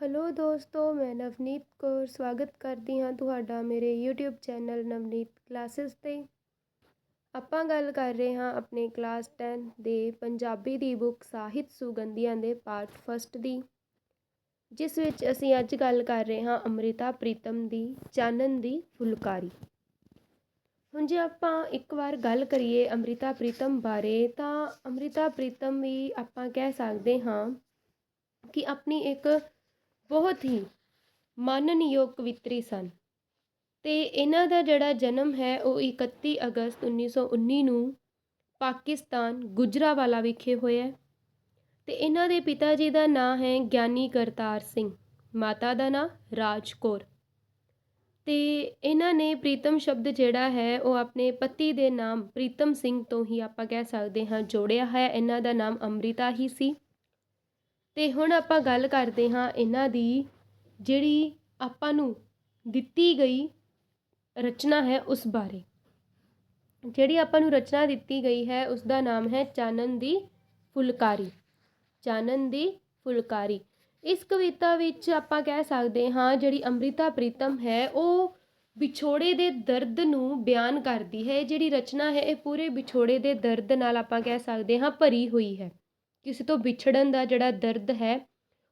Hello ਦੋਸਤੋ, ਮੈਂ ਨਵਨੀਤ ਕੌਰ ਸਵਾਗਤ ਕਰਦੀ ਹਾਂ ਤੁਹਾਡਾ ਮੇਰੇ YouTube ਚੈਨਲ ਨਵਨੀਤ ਕਲਾਸਿਸ 'ਤੇ। ਆਪਾਂ ਗੱਲ ਕਰ ਰਹੇ ਹਾਂ ਆਪਣੇ ਕਲਾਸ 10 ਦੇ ਪੰਜਾਬੀ ਦੀ ਬੁੱਕ ਸਾਹਿਤ ਸੁਗੰਧੀਆਂ ਦੇ ਪਾਰਟ ਫਸਟ ਦੀ, ਜਿਸ ਵਿੱਚ ਅਸੀਂ ਅੱਜ ਗੱਲ ਕਰ ਰਹੇ ਹਾਂ ਅੰਮ੍ਰਿਤਾ ਪ੍ਰੀਤਮ ਦੀ, ਚਾਨਣ ਦੀ ਫੁਲਕਾਰੀ। ਹੁਣ ਜੇ ਆਪਾਂ ਇੱਕ ਵਾਰ ਗੱਲ ਕਰੀਏ ਅੰਮ੍ਰਿਤਾ ਪ੍ਰੀਤਮ ਬਾਰੇ, ਤਾਂ ਅੰਮ੍ਰਿਤਾ ਪ੍ਰੀਤਮ ਵੀ ਆਪਾਂ ਕਹਿ ਸਕਦੇ ਹਾਂ ਕਿ ਆਪਣੀ ਇੱਕ ਬਹੁਤ ਹੀ ਮਾਨਨਯੋਗ ਕਵਿੱਤਰੀ ਸਨ। ਅਤੇ ਇਹਨਾਂ ਦਾ ਜਿਹੜਾ ਜਨਮ ਹੈ ਉਹ ਇਕੱਤੀ ਅਗਸਤ ਉੱਨੀ ਸੌ ਉੱਨੀ ਨੂੰ ਪਾਕਿਸਤਾਨ ਗੁਜਰਾਵਾਲਾ ਵਿਖੇ ਹੋਇਆ ਅਤੇ ਇਹਨਾਂ ਦੇ ਪਿਤਾ ਜੀ ਦਾ ਨਾਂ ਹੈ ਗਿਆਨੀ ਕਰਤਾਰ ਸਿੰਘ, ਮਾਤਾ ਦਾ ਨਾਂ ਰਾਜ ਕੌਰ। ਅਤੇ ਇਹਨਾਂ ਨੇ ਪ੍ਰੀਤਮ ਸ਼ਬਦ ਜਿਹੜਾ ਹੈ ਉਹ ਆਪਣੇ ਪਤੀ ਦੇ ਨਾਮ ਪ੍ਰੀਤਮ ਸਿੰਘ ਤੋਂ ਹੀ ਆਪਾਂ ਕਹਿ ਸਕਦੇ ਹਾਂ ਜੋੜਿਆ ਹੈ। ਇਹਨਾਂ ਦਾ ਨਾਮ ਅੰਮ੍ਰਿਤਾ ਹੀ ਸੀ। ਅਤੇ ਹੁਣ ਆਪਾਂ ਗੱਲ ਕਰਦੇ ਹਾਂ ਇਹਨਾਂ ਦੀ ਜਿਹੜੀ ਆਪਾਂ ਨੂੰ ਦਿੱਤੀ ਗਈ ਰਚਨਾ ਹੈ ਉਸ ਬਾਰੇ। ਜਿਹੜੀ ਆਪਾਂ ਨੂੰ ਰਚਨਾ ਦਿੱਤੀ ਗਈ ਹੈ ਉਸ ਦਾ ਨਾਮ ਹੈ ਚਾਨਣ ਦੀ ਫੁਲਕਾਰੀ। ਚਾਨਣ ਦੀ ਫੁਲਕਾਰੀ। ਇਸ ਕਵਿਤਾ ਵਿੱਚ ਆਪਾਂ ਕਹਿ ਸਕਦੇ ਹਾਂ ਜਿਹੜੀ ਅੰਮ੍ਰਿਤਾ ਪ੍ਰੀਤਮ ਹੈ ਉਹ ਵਿਛੋੜੇ ਦੇ ਦਰਦ ਨੂੰ ਬਿਆਨ ਕਰਦੀ ਹੈ। ਜਿਹੜੀ ਰਚਨਾ ਹੈ ਇਹ ਪੂਰੇ ਵਿਛੋੜੇ ਦੇ ਦਰਦ ਨਾਲ ਆਪਾਂ ਕਹਿ ਸਕਦੇ ਹਾਂ ਭਰੀ ਹੋਈ ਹੈ। ਕਿਸੇ ਤੋਂ ਵਿਛੜਨ ਦਾ ਜਿਹੜਾ ਦਰਦ ਹੈ,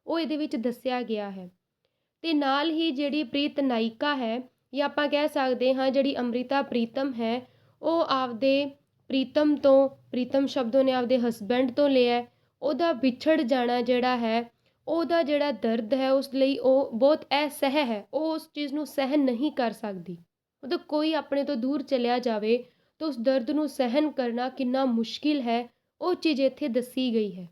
ਉਹ ਇਹਦੇ ਵਿੱਚ ਦੱਸਿਆ ਗਿਆ ਹੈ। ਅਤੇ ਨਾਲ ਹੀ ਜਿਹੜੀ ਪ੍ਰੀਤ ਨਾਇਕਾ ਹੈ, ਜਾਂ ਆਪਾਂ ਕਹਿ ਸਕਦੇ ਹਾਂ ਜਿਹੜੀ ਅੰਮ੍ਰਿਤਾ ਪ੍ਰੀਤਮ ਹੈ, ਉਹ ਆਪਦੇ ਪ੍ਰੀਤਮ ਤੋਂ, ਪ੍ਰੀਤਮ ਸ਼ਬਦ ਉਹਨੇ ਆਪਦੇ ਹਸਬੈਂਡ ਤੋਂ ਲਿਆ, ਉਹਦਾ ਵਿਛੜ ਜਾਣਾ ਜਿਹੜਾ ਹੈ, ਉਹਦਾ ਜਿਹੜਾ ਦਰਦ ਹੈ, ਉਸ ਲਈ ਉਹ ਬਹੁਤ ਅਸਹਿ ਹੈ, ਉਹ ਉਸ ਚੀਜ਼ ਨੂੰ ਸਹਿਨ ਨਹੀਂ ਕਰ ਸਕਦੀ। ਮਤਲਬ ਕੋਈ ਆਪਣੇ ਤੋਂ ਦੂਰ ਚਲਿਆ ਜਾਵੇ, ਤਾਂ ਉਸ ਦਰਦ ਨੂੰ ਸਹਿਨ ਕਰਨਾ ਕਿੰਨਾ ਮੁਸ਼ਕਿਲ ਹੈ ਉਹ ਚੀਜ਼ ਇੱਥੇ ਦੱਸੀ ਗਈ ਹੈ।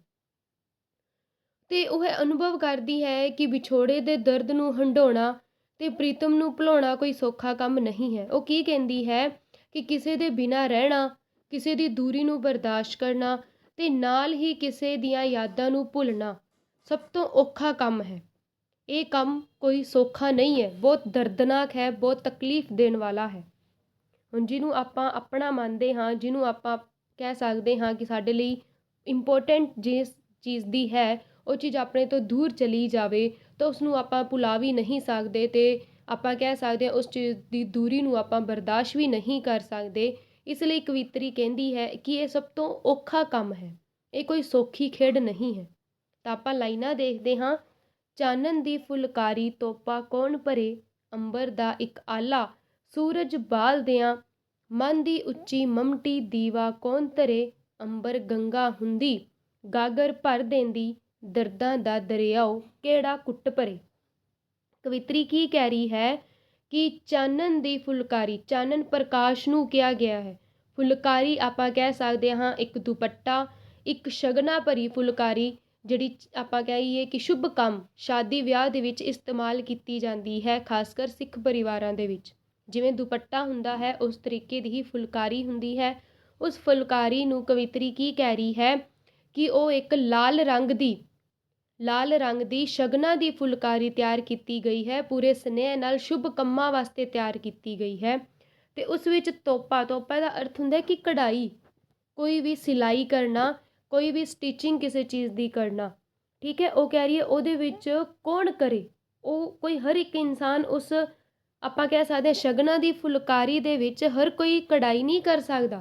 ਅਤੇ ਉਹ ਅਨੁਭਵ ਕਰਦੀ ਹੈ ਕਿ ਵਿਛੋੜੇ ਦੇ ਦਰਦ ਨੂੰ ਹੰਢਾਉਣਾ ਅਤੇ ਪ੍ਰੀਤਮ ਨੂੰ ਭੁਲਾਉਣਾ ਕੋਈ ਸੌਖਾ ਕੰਮ ਨਹੀਂ ਹੈ। ਉਹ ਕੀ ਕਹਿੰਦੀ ਹੈ ਕਿ ਕਿਸੇ ਦੇ ਬਿਨਾਂ ਰਹਿਣਾ, ਕਿਸੇ ਦੀ ਦੂਰੀ ਨੂੰ ਬਰਦਾਸ਼ਤ ਕਰਨਾ ਅਤੇ ਨਾਲ ਹੀ ਕਿਸੇ ਦੀਆਂ ਯਾਦਾਂ ਨੂੰ ਭੁੱਲਣਾ ਸਭ ਤੋਂ ਔਖਾ ਕੰਮ ਹੈ। ਇਹ ਕੰਮ ਕੋਈ ਸੌਖਾ ਨਹੀਂ ਹੈ, ਬਹੁਤ ਦਰਦਨਾਕ ਹੈ, ਬਹੁਤ ਤਕਲੀਫ ਦੇਣ ਵਾਲਾ ਹੈ। ਹੁਣ ਜਿਹਨੂੰ ਆਪਾਂ ਆਪਣਾ ਮੰਨਦੇ ਹਾਂ, ਜਿਹਨੂੰ ਆਪਾਂ ਕਹਿ ਸਕਦੇ ਹਾਂ ਕਿ ਸਾਡੇ ਲਈ ਇੰਪੋਰਟੈਂਟ ਜਿਸ ਚੀਜ਼ ਦੀ ਹੈ, ਉਹ ਚੀਜ਼ ਆਪਣੇ ਤੋਂ ਦੂਰ ਚਲੀ ਜਾਵੇ, ਤਾਂ ਉਸਨੂੰ ਆਪਾਂ ਭੁਲਾ ਵੀ ਨਹੀਂ ਸਕਦੇ ਅਤੇ ਆਪਾਂ ਕਹਿ ਸਕਦੇ ਹਾਂ ਉਸ ਚੀਜ਼ ਦੀ ਦੂਰੀ ਨੂੰ ਆਪਾਂ ਬਰਦਾਸ਼ਤ ਵੀ ਨਹੀਂ ਕਰ ਸਕਦੇ। ਇਸ ਲਈ ਕਵਿਤਰੀ ਕਹਿੰਦੀ ਹੈ ਕਿ ਇਹ ਸਭ ਤੋਂ ਔਖਾ ਕੰਮ ਹੈ, ਇਹ ਕੋਈ ਸੌਖੀ ਖੇਡ ਨਹੀਂ ਹੈ। ਤਾਂ ਆਪਾਂ ਲਾਈਨਾਂ ਦੇਖਦੇ ਹਾਂ, ਚਾਨਣ ਦੀ ਫੁਲਕਾਰੀ ਤੋਪਾ ਕੌਣ ਭਰੇ? ਅੰਬਰ ਦਾ ਇੱਕ ਆਲਾ, ਸੂਰਜ ਬਾਲਦਿਆਂ ਮਨ ਦੀ ਉੱਚੀ ਮਮਟੀ ਦੀਵਾ ਕੌਣ ਧਰੇ? ਅੰਬਰ ਗੰਗਾ ਹੁੰਦੀ। ਗਾਗਰ ਭਰ ਦੇਂਦੀ। ਦਰਦਾਂ ਦਾ ਦਰਿਆਓ ਕਿਹੜਾ ਕੁੱਟ ਭਰੇ? ਕਵਿਤਰੀ ਕੀ ਕਹਿ ਰਹੀ ਹੈ ਕਿ ਚਾਨਣ ਦੀ ਫੁਲਕਾਰੀ, ਚਾਨਣ ਪ੍ਰਕਾਸ਼ ਨੂੰ ਕਿਹਾ ਗਿਆ ਹੈ। ਫੁਲਕਾਰੀ ਆਪਾਂ ਕਹਿ ਸਕਦੇ ਹਾਂ ਇੱਕ ਦੁਪੱਟਾ, ਇੱਕ ਸ਼ਗਨਾ ਭਰੀ ਫੁਲਕਾਰੀ, ਜਿਹੜੀ ਆਪਾਂ ਕਹੀਏ ਕਿ ਸ਼ੁਭ ਕੰਮ, ਸ਼ਾਦੀ ਵਿਆਹ ਦੇ ਵਿੱਚ ਇਸਤੇਮਾਲ ਕੀਤੀ ਜਾਂਦੀ ਹੈ, ਖਾਸਕਰ ਸਿੱਖ ਪਰਿਵਾਰਾਂ ਦੇ ਵਿੱਚ। ਜਿਵੇਂ ਦੁਪੱਟਾ ਹੁੰਦਾ ਹੈ, ਉਸ ਤਰੀਕੇ ਦੀ ਹੀ ਫੁਲਕਾਰੀ ਹੁੰਦੀ ਹੈ। ਉਸ ਫੁਲਕਾਰੀ ਨੂੰ ਕਵਿਤਰੀ ਕੀ ਕਹਿ ਰਹੀ ਹੈ? ਕਿ ਉਹ ਇੱਕ ਲਾਲ ਰੰਗ ਦੀ, ਲਾਲ ਰੰਗ ਦੀ ਸ਼ਗਨਾਂ ਦੀ ਫੁਲਕਾਰੀ ਤਿਆਰ ਕੀਤੀ ਗਈ ਹੈ। ਪੂਰੇ ਸਨੇਹ ਨਾਲ ਸ਼ੁਭ ਕੰਮਾਂ ਵਾਸਤੇ ਤਿਆਰ ਕੀਤੀ ਗਈ ਹੈ। ਅਤੇ ਉਸ ਵਿੱਚ ਤੋਪਾ ਤੋਪਾ ਦਾ ਅਰਥ ਹੁੰਦਾ ਕਿ ਕਢਾਈ। ਕੋਈ ਵੀ ਸਿਲਾਈ ਕਰਨਾ, ਕੋਈ ਵੀ ਸਟਿਚਿੰਗ ਕਿਸੇ ਚੀਜ਼ ਦੀ ਕਰਨਾ, ਠੀਕ ਹੈ? ਉਹ ਕਹਿ ਰਹੀ ਹੈ, ਉਹਦੇ ਵਿੱਚ ਕੌਣ ਕਰੇ? ਉਹ, ਕੋਈ ਹਰ ਇੱਕ ਇਨਸਾਨ ਉਸ ਆਪਾਂ ਕਹਿ ਸਕਦੇ ਹਾਂ ਸ਼ਗਨਾ ਦੀ ਫੁਲਕਾਰੀ ਦੇ ਵਿੱਚ ਹਰ ਕੋਈ ਕਢਾਈ ਨਹੀਂ ਕਰ ਸਕਦਾ।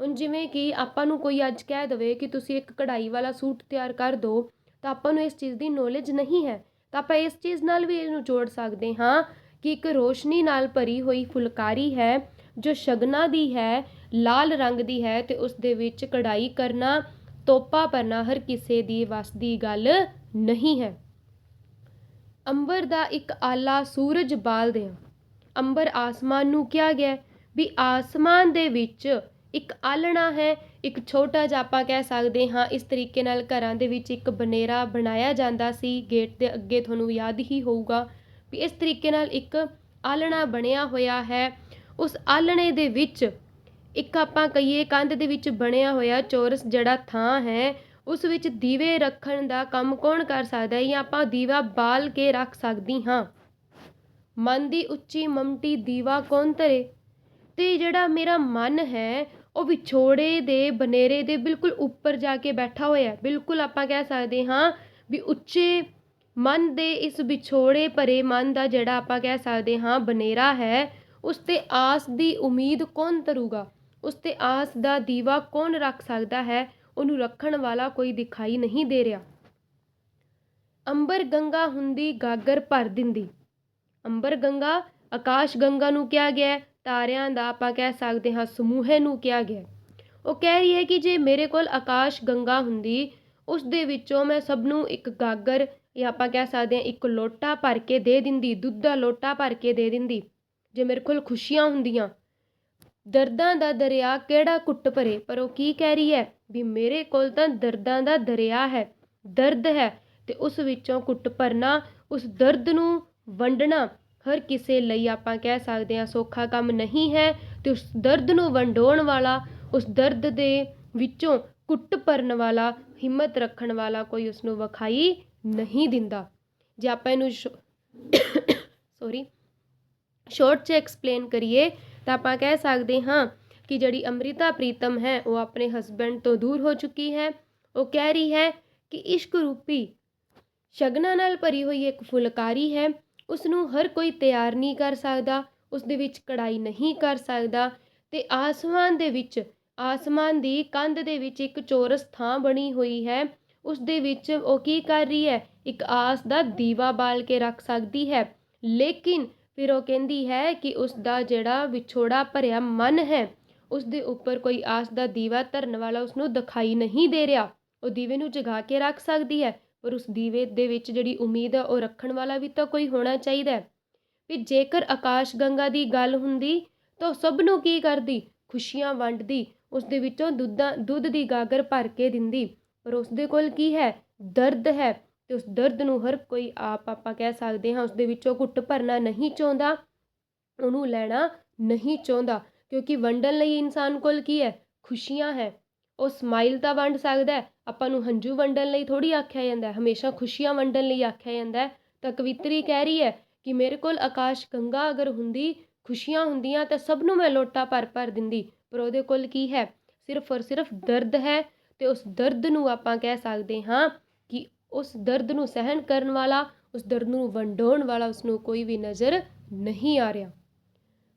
ਹੁਣ ਜਿਵੇਂ ਕਿ ਆਪਾਂ ਨੂੰ ਕੋਈ ਅੱਜ ਕਹਿ ਦੇਵੇ ਕਿ ਤੁਸੀਂ ਇੱਕ ਕਢਾਈ ਵਾਲਾ ਸੂਟ ਤਿਆਰ ਕਰ ਦਿਓ ਤਾਂ ਆਪਾਂ ਨੂੰ ਇਸ ਚੀਜ਼ ਦੀ ਨੌਲੇਜ ਨਹੀਂ ਹੈ। ਤਾਂ ਆਪਾਂ ਇਸ ਚੀਜ਼ ਨਾਲ ਵੀ ਇਹਨੂੰ ਜੋੜ ਸਕਦੇ ਹਾਂ ਕਿ ਇੱਕ ਰੋਸ਼ਨੀ ਨਾਲ ਭਰੀ ਹੋਈ ਫੁਲਕਾਰੀ ਹੈ, ਜੋ ਸ਼ਗਨਾਂ ਦੀ ਹੈ, ਲਾਲ ਰੰਗ ਦੀ ਹੈ ਅਤੇ ਉਸ ਦੇ ਵਿੱਚ ਕਢਾਈ ਕਰਨਾ, ਤੋਪਾ ਭਰਨਾ ਹਰ ਕਿਸੇ ਦੀ ਵਸ ਦੀ ਗੱਲ ਨਹੀਂ ਹੈ। ਅੰਬਰ ਦਾ ਇੱਕ ਆਲਾ ਸੂਰਜ ਬਾਲਦਿਆਂ ਅੰਬਰ ਆਸਮਾਨ ਨੂੰ ਕਿਹਾ ਗਿਆ ਵੀ ਆਸਮਾਨ ਦੇ ਵਿੱਚ ਇੱਕ ਆਲਣਾ ਹੈ, ਇੱਕ ਛੋਟਾ ਜਿਹਾ ਆਪਾਂ ਕਹਿ ਸਕਦੇ ਹਾਂ, ਇਸ ਤਰੀਕੇ ਨਾਲ ਘਰਾਂ ਦੇ ਵਿੱਚ ਇੱਕ ਬਨੇਰਾ ਬਣਾਇਆ ਜਾਂਦਾ ਸੀ, ਗੇਟ ਦੇ ਅੱਗੇ ਤੁਹਾਨੂੰ ਯਾਦ ਹੀ ਹੋਊਗਾ ਵੀ ਇਸ ਤਰੀਕੇ ਨਾਲ ਇੱਕ ਆਲਣਾ ਬਣਿਆ ਹੋਇਆ ਹੈ। ਉਸ ਆਲਣੇ ਦੇ ਵਿੱਚ ਇੱਕ ਆਪਾਂ ਕਹੀਏ ਕੰਧ ਦੇ ਵਿੱਚ ਬਣਿਆ ਹੋਇਆ ਚੌਰਸ ਜਿਹੜਾ ਥਾਂ ਹੈ, ਉਸ ਵਿੱਚ ਦੀਵੇ ਰੱਖਣ ਦਾ ਕੰਮ ਕੌਣ ਕਰ ਸਕਦਾ ਹੈ ਜਾਂ ਆਪਾਂ ਦੀਵਾ ਬਾਲ ਕੇ ਰੱਖ ਸਕਦੀ ਹਾਂ? ਮਨ ਦੀ ਉੱਚੀ ਮਮਟੀ ਦੀਵਾ ਕੌਣ ਧਰੇ? ਅਤੇ ਜਿਹੜਾ ਮੇਰਾ ਮਨ ਹੈ, ਉਹ ਵਿਛੋੜੇ ਦੇ ਬਨੇਰੇ ਦੇ ਬਿਲਕੁਲ ਉੱਪਰ ਜਾ ਕੇ ਬੈਠਾ ਹੋਇਆ। ਬਿਲਕੁਲ ਆਪਾਂ ਕਹਿ ਸਕਦੇ ਹਾਂ ਵੀ ਉੱਚੇ ਮਨ ਦੇ ਇਸ ਵਿਛੋੜੇ ਭਰੇ ਮਨ ਦਾ ਜਿਹੜਾ ਆਪਾਂ ਕਹਿ ਸਕਦੇ ਹਾਂ ਬਨੇਰਾ ਹੈ, ਉਸ ਤੇ ਆਸ ਦੀ ਉਮੀਦ ਕੌਣ ਧਰੂਗਾ ਉਸ ਤੇ ਆਸ ਦਾ ਦੀਵਾ ਕੌਣ ਰੱਖ ਸਕਦਾ ਹੈ? ਉਹਨੂੰ ਰੱਖਣ ਵਾਲਾ ਕੋਈ ਦਿਖਾਈ ਨਹੀਂ ਦੇ ਰਿਹਾ। ਅੰਬਰ ਗੰਗਾ ਹੁੰਦੀ ਗਾਗਰ ਭਰ ਦਿੰਦੀ। ਅੰਬਰ ਗੰਗਾ, ਆਕਾਸ਼ ਗੰਗਾ ਨੂੰ ਕਿਹਾ ਗਿਆ ਤਾਰਿਆਂ ਦਾ ਆਪਾਂ ਕਹਿ ਸਕਦੇ ਹਾਂ ਸਮੂਹੇ ਨੂੰ ਕਿਹਾ ਗਿਆ ਉਹ ਕਹਿ ਰਹੀ ਹੈ ਕਿ ਜੇ ਮੇਰੇ ਕੋਲ ਆਕਾਸ਼ ਗੰਗਾ ਹੁੰਦੀ, ਉਸ ਦੇ ਵਿੱਚੋਂ ਮੈਂ ਸਭ ਨੂੰ ਇੱਕ ਗਾਗਰ ਜਾਂ ਆਪਾਂ ਕਹਿ ਸਕਦੇ ਹਾਂ ਇੱਕ ਲੋਟਾ ਭਰ ਕੇ ਦੇ ਦਿੰਦੀ, ਦੁੱਧ ਦਾ ਲੋਟਾ ਭਰ ਕੇ ਦੇ ਦਿੰਦੀ, ਜੇ ਮੇਰੇ ਕੋਲ ਖੁਸ਼ੀਆਂ ਹੁੰਦੀਆਂ। ਦਰਦਾਂ ਦਾ ਦਰਿਆ ਕਿਹੜਾ ਕੁੱਟ ਭਰੇ? ਪਰ ਉਹ ਕੀ ਕਹਿ ਰਹੀ ਹੈ? ਵੀ ਮੇਰੇ ਕੋਲ ਤਾਂ ਦਰਦਾਂ ਦਾ ਦਰਿਆ ਹੈ, ਦਰਦ ਹੈ ਤੇ ਉਸ ਵਿੱਚੋਂ ਕੁੱਟ ਭਰਨਾ, ਉਸ ਦਰਦ ਨੂੰ ਵੰਡਣਾ। ਹਰ ਕਿਸੇ ਲਈ ਆਪਾਂ ਕਹਿ ਸਕਦੇ ਹਾਂ ਸੌਖਾ ਕੰਮ ਨਹੀਂ ਹੈ ਤੇ ਉਸ ਦਰਦ ਨੂੰ ਵੰਡਾਉਣ ਵਾਲਾ, ਉਸ ਦਰਦ ਦੇ ਵਿੱਚੋਂ ਕੁੱਟ ਭਰਨ ਵਾਲਾ, ਹਿੰਮਤ ਰੱਖਣ ਵਾਲਾ ਕੋਈ ਉਸ ਨੂੰ ਵਿਖਾਈ ਨਹੀਂ ਦਿੰਦਾ। ਜੇ ਆਪਾਂ ਇਹਨੂੰ ਸੌਰੀ ਸ਼ੋਰਟ 'ਚ ਐਕਸਪਲੇਨ ਕਰੀਏ, ਤਾਂ ਆਪਾਂ ਕਹਿ ਸਕਦੇ ਹਾਂ ਕਿ ਜਿਹੜੀ ਅੰਮ੍ਰਿਤਾ ਪ੍ਰੀਤਮ ਹੈ, ਉਹ ਆਪਣੇ ਹਸਬੈਂਡ ਤੋਂ ਦੂਰ ਹੋ ਚੁੱਕੀ ਹੈ। ਉਹ ਕਹਿ ਰਹੀ ਹੈ ਕਿ ਇਸ਼ਕ ਰੂਪੀ ਸ਼ਗਨਾਂ ਨਾਲ ਭਰੀ ਹੋਈ ਇੱਕ ਫੁਲਕਾਰੀ ਹੈ। ਉਸ ਨੂੰ ਹਰ ਕੋਈ ਤਿਆਰ ਨਹੀਂ ਕਰ ਸਕਦਾ ਉਸ ਦੇ ਵਿੱਚ ਕਢਾਈ ਨਹੀਂ ਕਰ ਸਕਦਾ ਅਤੇ ਆਸਮਾਨ ਦੇ ਵਿੱਚ, ਆਸਮਾਨ ਦੀ ਕੰਧ ਦੇ ਵਿੱਚ ਇੱਕ ਚੌਰਸ ਥਾਂ ਬਣੀ ਹੋਈ ਹੈ। ਉਸ ਦੇ ਵਿੱਚ ਉਹ ਕੀ ਕਰ ਰਹੀ ਹੈ? ਇੱਕ ਆਸ ਦਾ ਦੀਵਾ ਬਾਲ ਕੇ ਰੱਖ ਸਕਦੀ ਹੈ। ਲੇਕਿਨ ਫਿਰ ਉਹ ਕਹਿੰਦੀ ਹੈ ਕਿ ਉਸ ਦਾ ਜਿਹੜਾ ਵਿਛੋੜਾ ਭਰਿਆ ਮਨ ਹੈ ਉਸ ਦੇ ਉੱਪਰ ਕੋਈ ਆਸ ਦਾ ਦੀਵਾ ਧਰਨ ਵਾਲਾ ਉਸ ਨੂੰ ਦਿਖਾਈ ਨਹੀਂ ਦੇ ਰਿਹਾ। ਉਹ ਦੀਵੇ ਨੂੰ ਜਗਾ ਕੇ ਰੱਖ ਸਕਦੀ ਹੈ। ਪਰ ਉਸ ਦੀਵੇ ਦੇ ਵਿੱਚ ਜਿਹੜੀ ਉਮੀਦ ਹੈ ਉਹ ਰੱਖਣ ਵਾਲਾ ਵੀ ਤਾਂ ਕੋਈ ਹੋਣਾ ਚਾਹੀਦਾ ਹੈ। ਵੀ ਜੇਕਰ ਆਕਾਸ਼ ਗੰਗਾ ਦੀ ਗੱਲ ਹੁੰਦੀ, ਤਾਂ ਉਹ ਸਭ ਨੂੰ ਕੀ ਕਰਦੀ? ਖੁਸ਼ੀਆਂ ਵੰਡਦੀ ਉਸ ਦੇ ਵਿੱਚੋਂ ਦੁੱਧਾਂ, ਦੁੱਧ ਦੀ ਗਾਗਰ ਭਰ ਕੇ ਦਿੰਦੀ। ਪਰ ਉਸ ਦੇ ਕੋਲ ਕੀ ਹੈ? ਦਰਦ ਹੈ ਤੇ ਉਸ ਦਰਦ ਨੂੰ ਹਰ ਕੋਈ ਆਪ, ਆਪਾਂ ਕਹਿ ਸਕਦੇ ਹਾਂ ਉਸ ਦੇ ਵਿੱਚੋਂ ਘੁੱਟ ਭਰਨਾ ਨਹੀਂ ਚਾਹੁੰਦਾ, ਉਹਨੂੰ ਲੈਣਾ ਨਹੀਂ ਚਾਹੁੰਦਾ। ਕਿਉਂਕਿ ਵੰਡਣ ਲਈ ਇਨਸਾਨ ਕੋਲ ਕੀ ਹੈ? ਖੁਸ਼ੀਆਂ ਹੈ। ਉਹ ਸਮਾਈਲ ਤਾਂ ਵੰਡ ਸਕਦਾ ਆਪਾਂ ਨੂੰ ਹੰਝੂ ਵੰਡਣ ਲਈ ਥੋੜ੍ਹੀ ਆਖਿਆ ਜਾਂਦਾ ਹਮੇਸ਼ਾ ਖੁਸ਼ੀਆਂ ਵੰਡਣ ਲਈ ਆਖਿਆ ਜਾਂਦਾ ਤਾਂ ਕਵਿਤਰੀ ਕਹਿ ਰਹੀ ਹੈ ਕਿ ਮੇਰੇ ਕੋਲ ਆਕਾਸ਼ ਗੰਗਾ ਅਗਰ ਹੁੰਦੀ, ਖੁਸ਼ੀਆਂ ਹੁੰਦੀਆਂ ਤਾਂ ਸਭ ਨੂੰ ਮੈਂ ਲੋਟਾ ਭਰ ਭਰ ਦਿੰਦੀ। ਪਰ ਉਹਦੇ ਕੋਲ ਕੀ ਹੈ? ਸਿਰਫ ਔਰ ਸਿਰਫ ਦਰਦ ਹੈ ਤੇ ਉਸ ਦਰਦ ਨੂੰ ਆਪਾਂ ਕਹਿ ਸਕਦੇ ਹਾਂ ਕਿ ਉਸ ਦਰਦ ਨੂੰ ਸਹਿਣ ਕਰਨ ਵਾਲਾ, ਉਸ ਦਰਦ ਨੂੰ ਵੰਡਾਉਣ ਵਾਲਾ ਉਸ ਨੂੰ ਕੋਈ ਵੀ ਨਜ਼ਰ ਨਹੀਂ ਆ ਰਿਹਾ।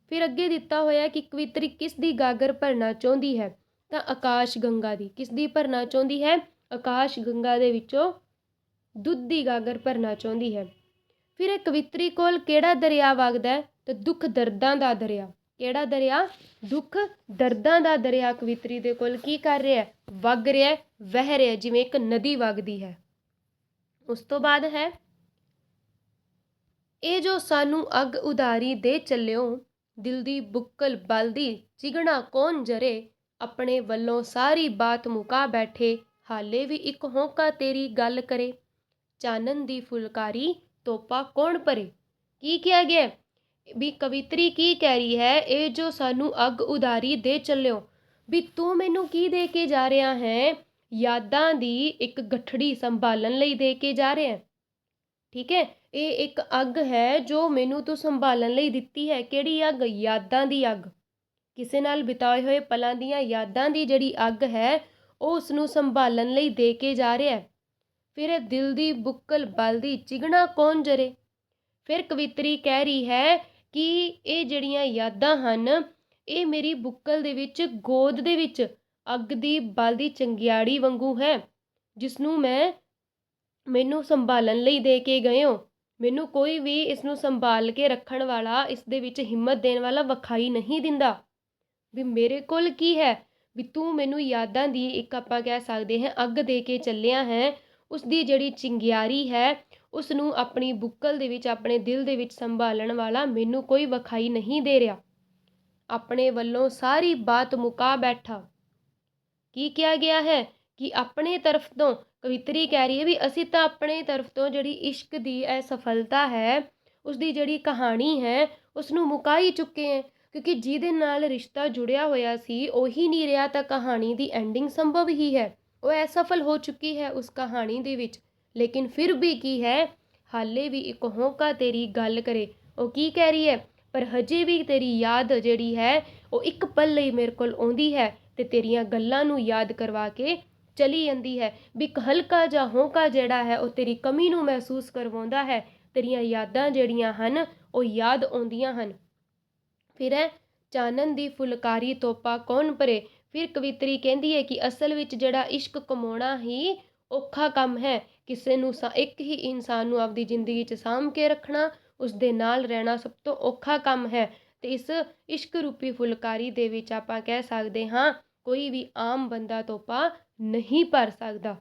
ਫਿਰ ਅੱਗੇ ਦਿੱਤਾ ਹੋਇਆ ਕਿ ਕਵਿਤਰੀ ਕਿਸ ਦੀ ਗਾਗਰ ਭਰਨਾ ਚਾਹੁੰਦੀ ਹੈ? ਤਾਂ ਆਕਾਸ਼ ਗੰਗਾ ਦੀ। ਕਿਸ ਦੀ ਭਰਨਾ ਚਾਹੁੰਦੀ ਹੈ? ਆਕਾਸ਼ ਗੰਗਾ ਦੇ ਵਿੱਚੋਂ ਦੁੱਧ ਦੀ ਗਾਗਰ ਭਰਨਾ ਚਾਹੁੰਦੀ ਹੈ। ਫਿਰ ਇਹ ਕਵਿਤਰੀ ਕੋਲ ਕਿਹੜਾ ਦਰਿਆ ਵਗਦਾ ਹੈ? ਤਾਂ ਦੁੱਖ ਦਰਦਾਂ ਦਾ ਦਰਿਆ। ਕਿਹੜਾ ਦਰਿਆ? ਦੁੱਖ ਦਰਦਾਂ ਦਾ ਦਰਿਆ ਕਵਿਤਰੀ ਦੇ ਕੋਲ ਕੀ ਕਰ ਰਿਹਾ ਹੈ? ਵਗ ਰਿਹਾ ਵਹਿ ਰਿਹਾ ਜਿਵੇਂ ਇੱਕ ਨਦੀ ਵਗਦੀ ਹੈ। ਉਸ ਤੋਂ ਬਾਅਦ ਹੈ, ਇਹ ਜੋ ਸਾਨੂੰ ਅੱਗ ਉਧਾਰੀ ਦੇ ਚੱਲਿਓ, ਦਿਲ ਦੀ ਬੁੱਕਲ ਬਲਦੀ ਚਿਗਣਾ ਕੌਣ ਜਰੇ ਆਪਣੇ ਵੱਲੋਂ ਸਾਰੀ ਬਾਤ ਮੁਕਾ ਬੈਠੇ, ਹਾਲੇ ਵੀ ਇੱਕ ਹੋਂਕਾ ਤੇਰੀ ਗੱਲ ਕਰੇ। ਚਾਨਣ ਦੀ ਫੁਲਕਾਰੀ ਤੋਪਾ ਕੌਣ ਭਰੇ? ਕੀ ਕਿਹਾ ਗਿਆ? ਵੀ ਕਵਿਤਰੀ ਕੀ ਕਹਿ ਰਹੀ ਹੈ? ਇਹ ਜੋ ਸਾਨੂੰ ਅੱਗ ਉਧਾਰੀ ਦੇ ਚੱਲਿਓ। ਵੀ ਤੂੰ ਮੈਨੂੰ ਕੀ ਦੇ ਕੇ ਜਾ ਰਿਹਾ ਹੈ? ਯਾਦਾਂ ਦੀ ਇੱਕ ਗਠੜੀ ਸੰਭਾਲਣ ਲਈ ਦੇ ਕੇ ਜਾ ਰਿਹਾ। ਠੀਕ ਹੈ? ਇਹ ਇੱਕ ਅੱਗ ਹੈ ਜੋ ਮੈਨੂੰ ਤੂੰ ਸੰਭਾਲਣ ਲਈ ਦਿੱਤੀ ਹੈ। ਕਿਹੜੀ ਅੱਗ? ਯਾਦਾਂ ਦੀ ਅੱਗ। ਕਿਸੇ ਨਾਲ ਬਿਤਾਏ ਹੋਏ ਪਲਾਂ ਦੀਆਂ ਯਾਦਾਂ ਦੀ ਜਿਹੜੀ ਅੱਗ ਹੈ, ਉਹ ਉਸ ਨੂੰ ਸੰਭਾਲਣ ਲਈ ਦੇ ਕੇ ਜਾ ਰਿਹਾ ਫਿਰ ਦਿਲ ਦੀ ਬੁੱਕਲ ਬਲਦੀ ਚਿਗਣਾ ਕੌਣ ਜਰੇ? ਫਿਰ ਕਵਿਤਰੀ ਕਹਿ ਰਹੀ ਹੈ ਕਿ ਇਹ ਜਿਹੜੀਆਂ ਯਾਦਾਂ ਹਨ, ਇਹ ਮੇਰੀ ਬੁੱਕਲ ਦੇ ਵਿੱਚ, ਗੋਦ ਦੇ ਵਿੱਚ, ਅੱਗ ਦੀ ਬਲਦੀ ਚੰਗਿਆੜੀ ਵਾਂਗੂ ਹੈ ਜਿਸ ਨੂੰ ਮੈਂ ਮੈਨੂੰ ਸੰਭਾਲਣ ਲਈ ਦੇ ਕੇ ਗਏ ਹੋ। ਮੈਨੂੰ ਕੋਈ ਵੀ ਇਸ ਨੂੰ ਸੰਭਾਲ ਕੇ ਰੱਖਣ ਵਾਲਾ, ਇਸ ਦੇ ਵਿੱਚ ਹਿੰਮਤ ਦੇਣ ਵਾਲਾ ਵਿਖਾਈ ਨਹੀਂ ਦਿੰਦਾ। ਵੀ ਮੇਰੇ ਕੋਲ ਕੀ ਹੈ? ਵੀ ਤੂੰ ਮੈਨੂੰ ਯਾਦਾਂ ਦੀ, ਇੱਕ ਆਪਾਂ ਕਹਿ ਸਕਦੇ ਹਾਂ, ਅੱਗ ਦੇ ਕੇ ਚੱਲਿਆ ਹੈ। ਉਸ ਦੀ ਜਿਹੜੀ ਚਿੰਗਿਆਰੀ ਹੈ ਉਸ ਨੂੰ ਆਪਣੀ ਬੁੱਕਲ ਦੇ ਵਿੱਚ, ਆਪਣੇ ਦਿਲ ਦੇ ਵਿੱਚ ਸੰਭਾਲਣ ਵਾਲਾ ਮੈਨੂੰ ਕੋਈ ਵਿਖਾਈ ਨਹੀਂ ਦੇ ਰਿਹਾ। ਆਪਣੇ ਵੱਲੋਂ ਸਾਰੀ ਬਾਤ ਮੁਕਾ ਬੈਠਾ। ਕੀ ਕਿਹਾ ਗਿਆ ਹੈ? ਕਿ ਆਪਣੇ ਤਰਫ ਤੋਂ ਕਵਿਤਰੀ ਕਹਿ ਰਹੀ ਹੈ ਵੀ ਅਸੀਂ ਤਾਂ ਆਪਣੇ ਤਰਫ ਤੋਂ ਜਿਹੜੀ ਇਸ਼ਕ ਦੀ ਇਹ ਸਫਲਤਾ ਹੈ ਉਸ ਦੀ ਜਿਹੜੀ ਕਹਾਣੀ ਹੈ ਉਸ ਨੂੰ ਮੁਕਾ ਹੀ ਚੁੱਕੇ ਹਾਂ। ਕਿਉਂਕਿ ਜਿਹਦੇ ਨਾਲ ਰਿਸ਼ਤਾ ਜੁੜਿਆ ਹੋਇਆ ਸੀ, ਉਹੀ ਨਹੀਂ ਰਿਹਾ ਤਾਂ ਕਹਾਣੀ ਦੀ ਐਂਡਿੰਗ ਸੰਭਵ ਹੀ ਹੈ। ਉਹ ਅਸਫਲ ਹੋ ਚੁੱਕੀ ਹੈ ਉਸ ਕਹਾਣੀ ਦੇ ਵਿੱਚ। ਲੇਕਿਨ ਫਿਰ ਵੀ ਕੀ ਹੈ? ਹਾਲੇ ਵੀ ਇੱਕ ਹੋਂਕਾ ਤੇਰੀ ਗੱਲ ਕਰੇ। ਉਹ ਕੀ ਕਹਿ ਰਹੀ ਹੈ? ਪਰ ਹਜੇ ਵੀ ਤੇਰੀ ਯਾਦ ਜਿਹੜੀ ਹੈ, ਉਹ ਇੱਕ ਪਲ ਲਈ ਮੇਰੇ ਕੋਲ ਆਉਂਦੀ ਹੈ ਤੇ ਤੇਰੀਆਂ ਗੱਲਾਂ ਨੂੰ ਯਾਦ ਕਰਵਾ ਕੇ ਚਲੀ ਜਾਂਦੀ ਹੈ। ਵੀ ਇੱਕ ਹਲਕਾ ਜਿਹਾ ਹੋਂਕਾ ਜਿਹੜਾ ਹੈ, ਉਹ ਤੇਰੀ ਕਮੀ ਨੂੰ ਮਹਿਸੂਸ ਕਰਵਾਉਂਦਾ ਹੈ। ਤੇਰੀਆਂ ਯਾਦਾਂ ਜਿਹੜੀਆਂ ਹਨ, ਉਹ ਯਾਦ ਆਉਂਦੀਆਂ ਹਨ। ਫਿਰ ਹੈ ਚਾਨਣ ਦੀ ਫੁਲਕਾਰੀ ਤੋਪਾ ਕੌਣ ਭਰੇ? ਫਿਰ ਕਵਿਤਰੀ ਕਹਿੰਦੀ ਹੈ ਕਿ ਅਸਲ ਵਿੱਚ ਜਿਹੜਾ ਇਸ਼ਕ ਕਮਾਉਣਾ ਹੀ ਔਖਾ ਕੰਮ ਹੈ। ਕਿਸੇ ਨੂੰ ਸਾ, ਇੱਕ ਹੀ ਇਨਸਾਨ ਨੂੰ ਆਪਦੀ ਜ਼ਿੰਦਗੀ 'ਚ ਸਾਂਭ ਕੇ ਰੱਖਣਾ, ਉਸਦੇ ਨਾਲ ਰਹਿਣਾ ਸਭ ਤੋਂ ਔਖਾ ਕੰਮ ਹੈ। ਅਤੇ ਇਸ ਇਸ਼ਕ ਰੂਪੀ ਫੁਲਕਾਰੀ ਦੇ ਵਿੱਚ ਆਪਾਂ ਕਹਿ ਸਕਦੇ ਹਾਂ, ਕੋਈ ਵੀ ਆਮ ਬੰਦਾ ਤੋਪਾ ਨਹੀਂ ਭਰ ਸਕਦਾ।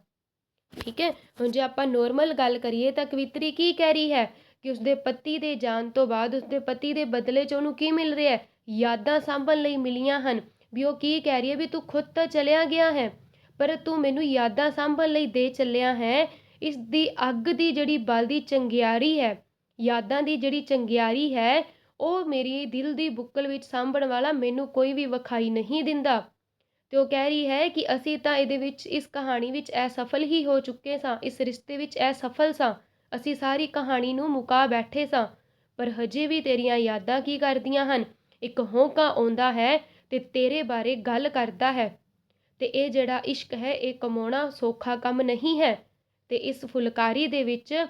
ਠੀਕ ਹੈ? ਹੁਣ ਜੇ ਆਪਾਂ ਨੋਰਮਲ ਗੱਲ ਕਰੀਏ ਤਾਂ ਕਵਿਤਰੀ ਕੀ ਕਹਿ ਰਹੀ ਹੈ? ਕਿ ਉਸਦੇ ਪਤੀ ਦੇ ਜਾਣ ਤੋਂ ਬਾਅਦ ਉਸਦੇ ਪਤੀ ਦੇ ਬਦਲੇ 'ਚ ਉਹਨੂੰ ਕੀ ਮਿਲ ਰਿਹਾ ਯਾਦਾਂ ਸਾਂਭਣ ਲਈ ਮਿਲੀਆਂ ਹਨ। ਵੀ ਉਹ ਕੀ ਕਹਿ ਰਹੀ ਹੈ? ਵੀ ਤੂੰ ਖੁਦ ਤਾਂ ਚਲਿਆ ਗਿਆ ਹੈ, ਪਰ ਤੂੰ ਮੈਨੂੰ ਯਾਦਾਂ ਸਾਂਭਣ ਲਈ ਦੇ ਚੱਲਿਆ ਹੈ। ਇਸ ਦੀ ਅੱਗ ਦੀ ਜਿਹੜੀ ਬਲਦੀ ਚੰਗਿਆਰੀ ਹੈ, ਯਾਦਾਂ ਦੀ ਜਿਹੜੀ ਚੰਗਿਆਰੀ ਹੈ, ਉਹ ਮੇਰੀ ਦਿਲ ਦੀ ਬੁੱਕਲ ਵਿੱਚ ਸਾਂਭਣ ਵਾਲਾ ਮੈਨੂੰ ਕੋਈ ਵੀ ਵਿਖਾਈ ਨਹੀਂ ਦਿੰਦਾ। ਤੇ ਉਹ ਕਹਿ ਰਹੀ ਹੈ ਕਿ ਅਸੀਂ ਤਾਂ ਇਹਦੇ ਵਿੱਚ, ਇਸ ਕਹਾਣੀ ਵਿੱਚ ਅਸਫਲ ਹੀ ਹੋ ਚੁੱਕੇ ਸਾਂ, ਇਸ ਰਿਸ਼ਤੇ ਵਿੱਚ ਅਸਫਲ ਸਾਂ। ਅਸੀਂ ਸਾਰੀ ਕਹਾਣੀ ਨੂੰ ਮੁਕਾ ਬੈਠੇ ਸਾਂ। ਪਰ ਹਜੇ ਵੀ ਤੇਰੀਆਂ ਯਾਦਾਂ ਕੀ ਕਰਦੀਆਂ ਹਨ? ਇੱਕ ਹੋਂਕਾ ਆਉਂਦਾ ਹੈ ਅਤੇ ਤੇਰੇ ਬਾਰੇ ਗੱਲ ਕਰਦਾ ਹੈ। ਅਤੇ ਇਹ ਜਿਹੜਾ ਇਸ਼ਕ ਹੈ, ਇਹ ਕਮਾਉਣਾ ਸੌਖਾ ਕੰਮ ਨਹੀਂ ਹੈ। ਅਤੇ ਇਸ ਫੁਲਕਾਰੀ ਦੇ ਵਿੱਚ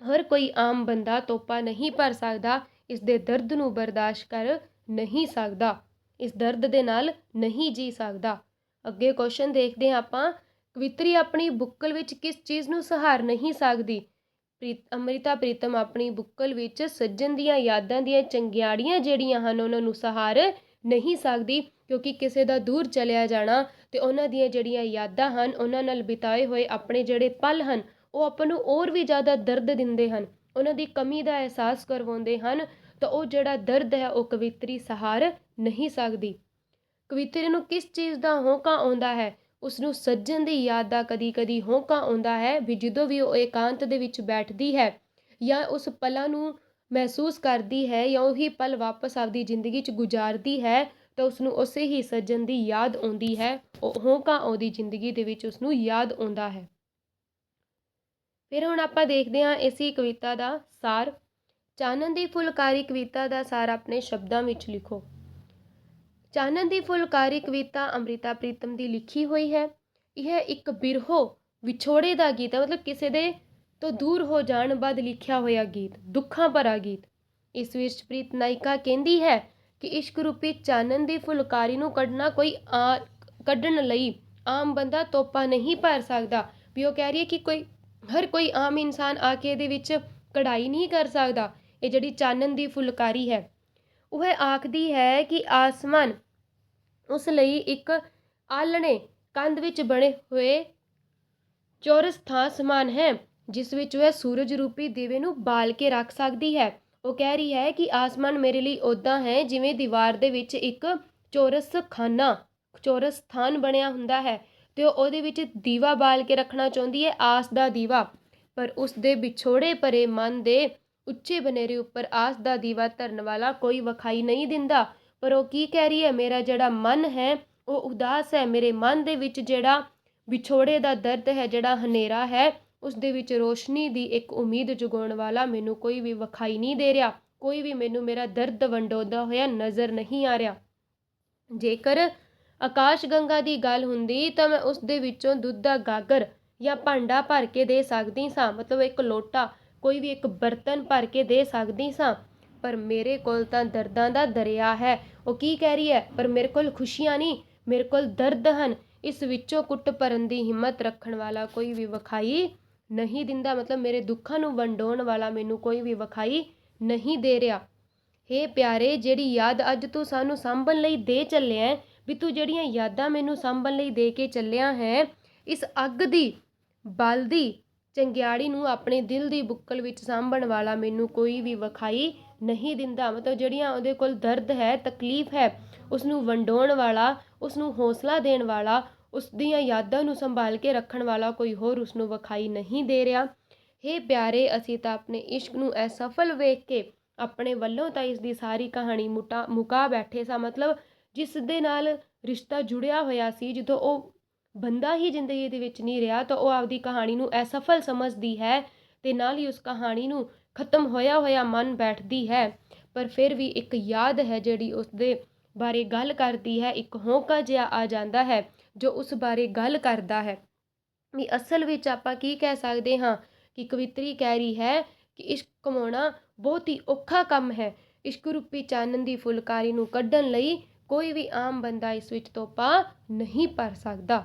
ਹਰ ਕੋਈ ਆਮ ਬੰਦਾ ਤੋਪਾ ਨਹੀਂ ਭਰ ਸਕਦਾ। ਇਸ ਦੇ ਦਰਦ ਨੂੰ ਬਰਦਾਸ਼ਤ ਕਰ ਨਹੀਂ ਸਕਦਾ। ਇਸ ਦਰਦ ਦੇ ਨਾਲ ਨਹੀਂ ਜੀ ਸਕਦਾ। ਅੱਗੇ ਕੁਐਸਚਨ ਦੇਖਦੇ ਹਾਂ ਆਪਾਂ, ਕਵਿਤਰੀ ਆਪਣੀ ਬੁੱਕਲ ਵਿੱਚ ਕਿਸ ਚੀਜ਼ ਨੂੰ ਸਹਾਰ ਨਹੀਂ ਸਕਦੀ? ਪ੍ਰੀਤ, ਅੰਮ੍ਰਿਤਾ, ਪ੍ਰੀਤਮ ਆਪਣੀ ਬੁੱਕਲ ਵਿੱਚ ਸੱਜਣ ਦੀਆਂ ਯਾਦਾਂ ਦੀਆਂ ਚੰਗਿਆੜੀਆਂ ਜਿਹੜੀਆਂ ਹਨ, ਉਹਨਾਂ ਨੂੰ ਸਹਾਰ ਨਹੀਂ ਸਕਦੀ ਕਿਉਂਕਿ ਕਿਸੇ ਦਾ ਦੂਰ ਚਲਿਆ ਜਾਣਾ ਅਤੇ ਉਹਨਾਂ ਦੀਆਂ ਜਿਹੜੀਆਂ ਯਾਦਾਂ ਹਨ, ਉਹਨਾਂ ਨਾਲ ਬਿਤਾਏ ਹੋਏ ਆਪਣੇ ਜਿਹੜੇ ਪਲ ਹਨ, ਉਹ ਆਪਾਂ ਨੂੰ ਹੋਰ ਵੀ ਜ਼ਿਆਦਾ ਦਰਦ ਦਿੰਦੇ ਹਨ। ਉਹਨਾਂ ਦੀ ਕਮੀ ਦਾ ਅਹਿਸਾਸ ਕਰਵਾਉਂਦੇ ਹਨ ਤਾਂ ਉਹ ਜਿਹੜਾ ਦਰਦ ਹੈ, ਉਹ ਕਵਿਤਰੀ ਸਹਾਰ ਨਹੀਂ ਸਕਦੀ। ਕਵਿਤਰੀ ਨੂੰ ਕਿਸ ਚੀਜ਼ ਦਾ ਹੋਂਕਾ ਆਉਂਦਾ ਹੈ? ਉਸਨੂੰ ਸੱਜਣ ਦੀ ਯਾਦ ਦਾ ਕਦੀ ਕਦੀ ਹੋਂਕਾ ਆਉਂਦਾ ਹੈ ਵੀ ਜਦੋਂ ਵੀ ਉਹ ਇਕਾਂਤ ਦੇ ਵਿੱਚ ਬੈਠਦੀ ਹੈ ਜਾਂ ਉਸ ਪਲਾਂ ਨੂੰ ਮਹਿਸੂਸ ਕਰਦੀ ਹੈ ਜਾਂ ਉਹੀ ਪਲ ਵਾਪਸ ਆਪਦੀ ਜ਼ਿੰਦਗੀ 'ਚ ਗੁਜ਼ਾਰਦੀ ਹੈ, ਤਾਂ ਉਸਨੂੰ ਉਸੇ ਹੀ ਸੱਜਣ ਦੀ ਯਾਦ ਆਉਂਦੀ ਹੈ। ਉਹ ਹੋਂਕਾ ਆਉਂਦੀ ਜ਼ਿੰਦਗੀ ਦੇ ਵਿੱਚ ਉਸਨੂੰ ਯਾਦ ਆਉਂਦਾ ਹੈ। ਫਿਰ ਹੁਣ ਆਪਾਂ ਦੇਖਦੇ ਹਾਂ ਇਸੀ ਕਵਿਤਾ ਦਾ ਸਾਰ। ਚਾਨਣ ਦੀ ਫੁਲਕਾਰੀ ਕਵਿਤਾ ਦਾ ਸਾਰ ਆਪਣੇ ਸ਼ਬਦਾਂ ਵਿੱਚ ਲਿਖੋ। ਚਾਨਣ ਦੀ ਫੁਲਕਾਰੀ ਕਵਿਤਾ ਅੰਮ੍ਰਿਤਾ ਪ੍ਰੀਤਮ ਦੀ ਲਿਖੀ ਹੋਈ ਹੈ। ਇਹ ਇੱਕ ਬਿਰਹੋ ਵਿਛੋੜੇ ਦਾ ਗੀਤ ਹੈ। ਮਤਲਬ ਕਿਸੇ ਦੇ ਤੋਂ ਦੂਰ ਹੋ ਜਾਣ ਬਾਅਦ ਲਿਖਿਆ ਹੋਇਆ ਗੀਤ, ਦੁੱਖਾਂ ਭਰਾ ਗੀਤ। ਇਸ ਵਿੱਚ ਪ੍ਰੀਤ ਨਾਇਕਾ ਕਹਿੰਦੀ ਹੈ ਕਿ ਇਸ਼ਕ ਰੂਪੀ ਚਾਨਣ ਦੀ ਫੁਲਕਾਰੀ ਨੂੰ ਕੱਢਣਾ ਕੋਈ ਆ, ਕੱਢਣ ਲਈ ਆਮ ਬੰਦਾ ਤੋਪਾ ਨਹੀਂ ਭਰ ਸਕਦਾ। ਵੀ ਉਹ ਕਹਿ ਰਹੀ ਹੈ ਕਿ ਕੋਈ, ਹਰ ਕੋਈ ਆਮ ਇਨਸਾਨ ਆ ਕੇ ਇਹਦੇ ਵਿੱਚ ਕਢਾਈ ਨਹੀਂ ਕਰ ਸਕਦਾ। ਇਹ ਜਿਹੜੀ ਚਾਨਣ ਦੀ ਫੁਲਕਾਰੀ ਹੈ, ਉਹ ਆਖਦੀ ਹੈ ਕਿ ਆਸਮਾਨ ਉਸ ਲਈ ਇੱਕ ਆਲਣੇ ਕੰਧ ਵਿੱਚ ਬਣੇ ਹੋਏ ਚੌਰਸ ਥਾਂ ਸਮਾਨ ਹੈ, ਜਿਸ ਵਿੱਚ ਉਹ ਸੂਰਜ ਰੂਪੀ ਦੀਵੇ ਨੂੰ ਬਾਲ ਕੇ ਰੱਖ ਸਕਦੀ ਹੈ। ਉਹ ਕਹਿ ਰਹੀ ਹੈ ਕਿ ਆਸਮਾਨ ਮੇਰੇ ਲਈ ਉਦਾਂ ਹੈ ਜਿਵੇਂ ਦੀਵਾਰ ਦੇ ਵਿੱਚ ਇੱਕ ਚੌਰਸ ਖਾਨਾ, ਚੌਰਸ ਸਥਾਨ ਬਣਿਆ ਹੁੰਦਾ ਹੈ ਤੇ ਉਹ ਉਹਦੇ ਵਿੱਚ ਦੀਵਾ ਬਾਲ ਕੇ ਰੱਖਣਾ ਚਾਹੁੰਦੀ ਹੈ, ਆਸ ਦਾ ਦੀਵਾ। ਪਰ ਉਸ ਦੇ ਵਿਛੋੜੇ ਭਰੇ ਮਨ ਦੇ ਉੱਚੇ ਬਨੇਰੇ ਉੱਪਰ ਆਸ ਦਾ ਦੀਵਾ ਧਰਨ ਵਾਲਾ ਕੋਈ ਵਿਖਾਈ ਨਹੀਂ ਦਿੰਦਾ। ਪਰ ਉਹ ਕੀ ਕਹਿ ਰਹੀ ਹੈ? ਮੇਰਾ ਜਿਹੜਾ ਮਨ ਹੈ, ਉਹ ਉਦਾਸ ਹੈ। ਮੇਰੇ ਮਨ ਦੇ ਵਿੱਚ ਜਿਹੜਾ ਵਿਛੋੜੇ ਦਾ ਦਰਦ ਹੈ, ਜਿਹੜਾ ਹਨੇਰਾ ਹੈ, ਉਸ ਦੇ ਵਿੱਚ ਰੋਸ਼ਨੀ ਦੀ ਇੱਕ ਉਮੀਦ ਜਗਾਉਣ ਵਾਲਾ ਮੈਨੂੰ ਕੋਈ ਵੀ ਵਿਖਾਈ ਨਹੀਂ ਦੇ ਰਿਹਾ। ਕੋਈ ਵੀ ਮੈਨੂੰ ਮੇਰਾ ਦਰਦ ਵੰਡੋਦਾ ਹੋਇਆ ਨਜ਼ਰ ਨਹੀਂ ਆ ਰਿਹਾ। ਜੇਕਰ ਆਕਾਸ਼ ਗੰਗਾ ਦੀ ਗੱਲ ਹੁੰਦੀ ਤਾਂ ਮੈਂ ਉਸ ਦੇ ਵਿੱਚੋਂ ਦੁੱਧ ਦਾ ਗਾਗਰ ਜਾਂ ਭਾਂਡਾ ਭਰ ਕੇ ਦੇ ਸਕਦੀ ਸਾਂ। ਮਤਲਬ ਇੱਕ ਲੋਟਾ, ਕੋਈ ਵੀ ਇੱਕ ਬਰਤਨ ਭਰ ਕੇ ਦੇ ਸਕਦੀ ਸਾਂ। ਪਰ ਮੇਰੇ ਕੋਲ ਤਾਂ ਦਰਦਾਂ ਦਾ ਦਰਿਆ ਹੈ। ਉਹ ਕੀ ਕਹਿ ਰਹੀ ਹੈ? ਪਰ ਮੇਰੇ ਕੋਲ ਖੁਸ਼ੀਆਂ ਨਹੀਂ। ਮੇਰੇ ਕੋਲ ਦਰਦ ਹਨ। ਇਸ ਵਿੱਚੋਂ ਕੁੱਟ ਭਰਨ ਦੀ ਹਿੰਮਤ ਰੱਖਣ ਵਾਲਾ ਕੋਈ ਵੀ ਵਿਖਾਈ ਨਹੀਂ ਦਿੰਦਾ। ਮਤਲਬ ਮੇਰੇ ਦੁੱਖਾਂ ਨੂੰ ਵੰਡਾਉਣ ਵਾਲਾ ਮੈਨੂੰ ਕੋਈ ਵੀ ਵਿਖਾਈ ਨਹੀਂ ਦੇ ਰਿਹਾ। ਹੇ ਪਿਆਰੇ, ਜਿਹੜੀ ਯਾਦ ਅੱਜ ਤੂੰ ਸਾਨੂੰ ਸਾਂਭਣ ਲਈ ਦੇ ਚੱਲਿਆ ਹੈ, ਵੀ ਤੂੰ ਜਿਹੜੀਆਂ ਯਾਦਾਂ ਮੈਨੂੰ ਸਾਂਭਣ ਲਈ ਦੇ ਕੇ ਚੱਲਿਆ ਹੈ, ਇਸ ਅੱਗ ਦੀ, ਬਲ ਦੀ, ਚੰਗਿਆੜੀ ਨੂੰ ਆਪਣੇ ਦਿਲ ਦੀ ਬੁੱਕਲ ਵਿੱਚ ਸਾਂਭਣ ਵਾਲਾ ਮੈਨੂੰ ਕੋਈ ਵੀ ਵਿਖਾਈ ਨਹੀਂ ਦਿੰਦਾ। ਮਤਲਬ ਜਿਹੜੀਆਂ ਉਹਦੇ ਕੋਲ ਦਰਦ ਹੈ, ਤਕਲੀਫ ਹੈ ਉਸ ਨੂੰ ਵੰਡਾਉਣ ਵਾਲਾ ਉਸ ਨੂੰ ਹੌਸਲਾ ਦੇਣ ਵਾਲਾ ਉਸ ਦੀਆਂ ਯਾਦਾਂ ਨੂੰ ਸੰਭਾਲ ਕੇ ਰੱਖਣ ਵਾਲਾ ਕੋਈ ਹੋਰ ਉਸ ਨੂੰ ਵਿਖਾਈ ਨਹੀਂ ਦੇ ਰਿਹਾ। ਹੇ ਪਿਆਰੇ, ਅਸੀਂ ਤਾਂ ਆਪਣੇ ਇਸ਼ਕ ਨੂੰ ਅਸਫਲ ਵੇਖ ਕੇ ਆਪਣੇ ਵੱਲੋਂ ਤਾਂ ਇਸ ਦੀ ਸਾਰੀ ਕਹਾਣੀ ਮੁਟਾ, ਮੁਕਾ ਬੈਠੇ ਸਾਂ। ਮਤਲਬ ਜਿਸ ਦੇ ਨਾਲ ਰਿਸ਼ਤਾ ਜੁੜਿਆ ਹੋਇਆ ਸੀ, ਜਦੋਂ ਉਹ ਬੰਦਾ ਹੀ ਜ਼ਿੰਦਗੀ ਦੇ ਵਿੱਚ ਨਹੀਂ ਰਿਹਾ, ਤਾਂ ਉਹ ਆਪਦੀ ਕਹਾਣੀ ਨੂੰ ਅਸਫਲ ਸਮਝਦੀ ਹੈ ਤੇ ਨਾਲ ਹੀ ਉਸ ਕਹਾਣੀ ਨੂੰ ਖਤਮ ਹੋਇਆ ਹੋਇਆ ਮਨ ਬੈਠਦੀ ਹੈ, ਪਰ ਫਿਰ ਵੀ ਇੱਕ ਯਾਦ ਹੈ ਜਿਹੜੀ ਉਸਦੇ ਬਾਰੇ ਗੱਲ ਕਰਦੀ ਹੈ, ਇੱਕ ਹੋਂਕਾ ਜਿਹਾ ਆ ਜਾਂਦਾ ਹੈ ਜੋ ਉਸ ਬਾਰੇ ਗੱਲ ਕਰਦਾ ਹੈ। ਵੀ ਅਸਲ ਵਿੱਚ ਆਪਾਂ ਕੀ ਕਹਿ ਸਕਦੇ ਹਾਂ ਕਿ ਕਵਿਤਰੀ ਕਹਿ ਰਹੀ ਹੈ ਕਿ ਇਸ਼ਕ ਕਮਾਉਣਾ ਬਹੁਤ ਹੀ ਔਖਾ ਕੰਮ ਹੈ। ਇਸ਼ਕ ਰੂਪੀ ਚਾਨਣ ਦੀ ਫੁਲਕਾਰੀ ਨੂੰ ਕੱਢਣ ਲਈ ਕੋਈ ਵੀ ਆਮ ਬੰਦਾ ਇਸ ਵਿੱਚ ਤੋਪਾ ਨਹੀਂ ਭਰ ਸਕਦਾ।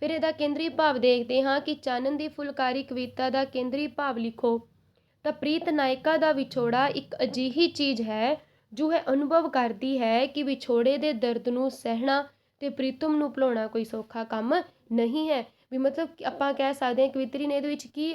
ਫਿਰ ਇਹਦਾ ਕੇਂਦਰੀ ਭਾਵ ਦੇਖਦੇ ਹਾਂ ਕਿ ਚਾਨਣ ਦੀ ਫੁਲਕਾਰੀ ਕਵਿਤਾ ਦਾ ਕੇਂਦਰੀ ਭਾਵ ਲਿਖੋ। ਤਾਂ ਪ੍ਰੀਤ ਨਾਇਕਾ ਦਾ ਵਿਛੋੜਾ ਇੱਕ ਅਜਿਹੀ ਚੀਜ਼ ਹੈ, ਜੋ ਇਹ ਅਨੁਭਵ ਕਰਦੀ ਹੈ ਕਿ ਵਿਛੋੜੇ ਦੇ ਦਰਦ ਨੂੰ ਸਹਿਣਾ ਅਤੇ ਪ੍ਰੀਤਮ ਨੂੰ ਭੁਲਾਉਣਾ ਕੋਈ ਸੌਖਾ ਕੰਮ ਨਹੀਂ ਹੈ। ਵੀ ਮਤਲਬ ਆਪਾਂ ਕਹਿ ਸਕਦੇ ਹਾਂ ਕਵਿਤਰੀ ਨੇ ਇਹਦੇ ਵਿੱਚ ਕੀ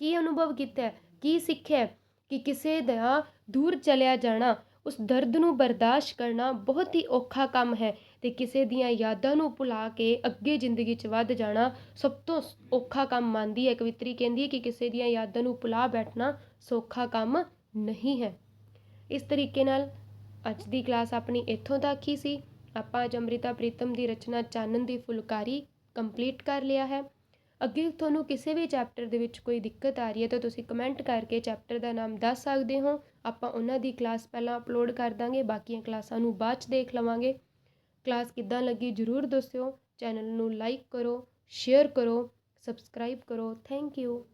ਕੀ ਅਨੁਭਵ ਕੀਤਾ ਕੀ ਸਿੱਖਿਆ ਕਿ ਕਿਸੇ ਦਾ ਦੂਰ ਚਲਿਆ ਜਾਣਾ, ਉਸ ਦਰਦ ਨੂੰ ਬਰਦਾਸ਼ਤ ਕਰਨਾ ਬਹੁਤ ਹੀ ਔਖਾ ਕੰਮ ਹੈ। ਅਤੇ ਕਿਸੇ ਦੀਆਂ ਯਾਦਾਂ ਨੂੰ ਭੁਲਾ ਕੇ ਅੱਗੇ ਜ਼ਿੰਦਗੀ 'ਚ ਵੱਧ ਜਾਣਾ ਸਭ ਤੋਂ ਔਖਾ ਕੰਮ ਮੰਨਦੀ ਹੈ। ਕਵਿੱਤਰੀ ਕਹਿੰਦੀ ਹੈ ਕਿ ਕਿਸੇ ਦੀਆਂ ਯਾਦਾਂ ਨੂੰ ਭੁਲਾ ਬੈਠਣਾ ਸੌਖਾ ਕੰਮ ਨਹੀਂ ਹੈ। ਇਸ ਤਰੀਕੇ ਨਾਲ ਅੱਜ ਦੀ ਕਲਾਸ ਆਪਣੀ ਇੱਥੋਂ ਤੱਕ ਹੀ ਸੀ। ਆਪਾਂ ਅੱਜ ਅੰਮ੍ਰਿਤਾ ਪ੍ਰੀਤਮ ਦੀ ਰਚਨਾ ਚਾਨਣ ਦੀ ਫੁਲਕਾਰੀ ਕੰਪਲੀਟ ਕਰ ਲਿਆ ਹੈ। ਅੱਗੇ ਤੁਹਾਨੂੰ ਕਿਸੇ ਵੀ ਚੈਪਟਰ ਦੇ ਵਿੱਚ ਕੋਈ ਦਿੱਕਤ ਆ ਰਹੀ ਹੈ ਤਾਂ ਤੁਸੀਂ ਕਮੈਂਟ ਕਰਕੇ ਚੈਪਟਰ ਦਾ ਨਾਮ ਦੱਸ ਸਕਦੇ ਹੋ। ਆਪਾਂ ਉਹਨਾਂ ਦੀ ਕਲਾਸ ਪਹਿਲਾਂ ਅਪਲੋਡ ਕਰ ਦਾਂਗੇ, ਬਾਕੀਆਂ ਕਲਾਸਾਂ ਨੂੰ ਬਾਅਦ 'ਚ ਦੇਖ ਲਵਾਂਗੇ। ਕਲਾਸ ਕਿੱਦਾਂ ਲੱਗੀ ਜਰੂਰ ਦੱਸਿਓ। ਚੈਨਲ ਨੂੰ ਲਾਈਕ ਕਰੋ, ਸ਼ੇਅਰ ਕਰੋ, ਸਬਸਕ੍ਰਾਈਬ ਕਰੋ। Thank you.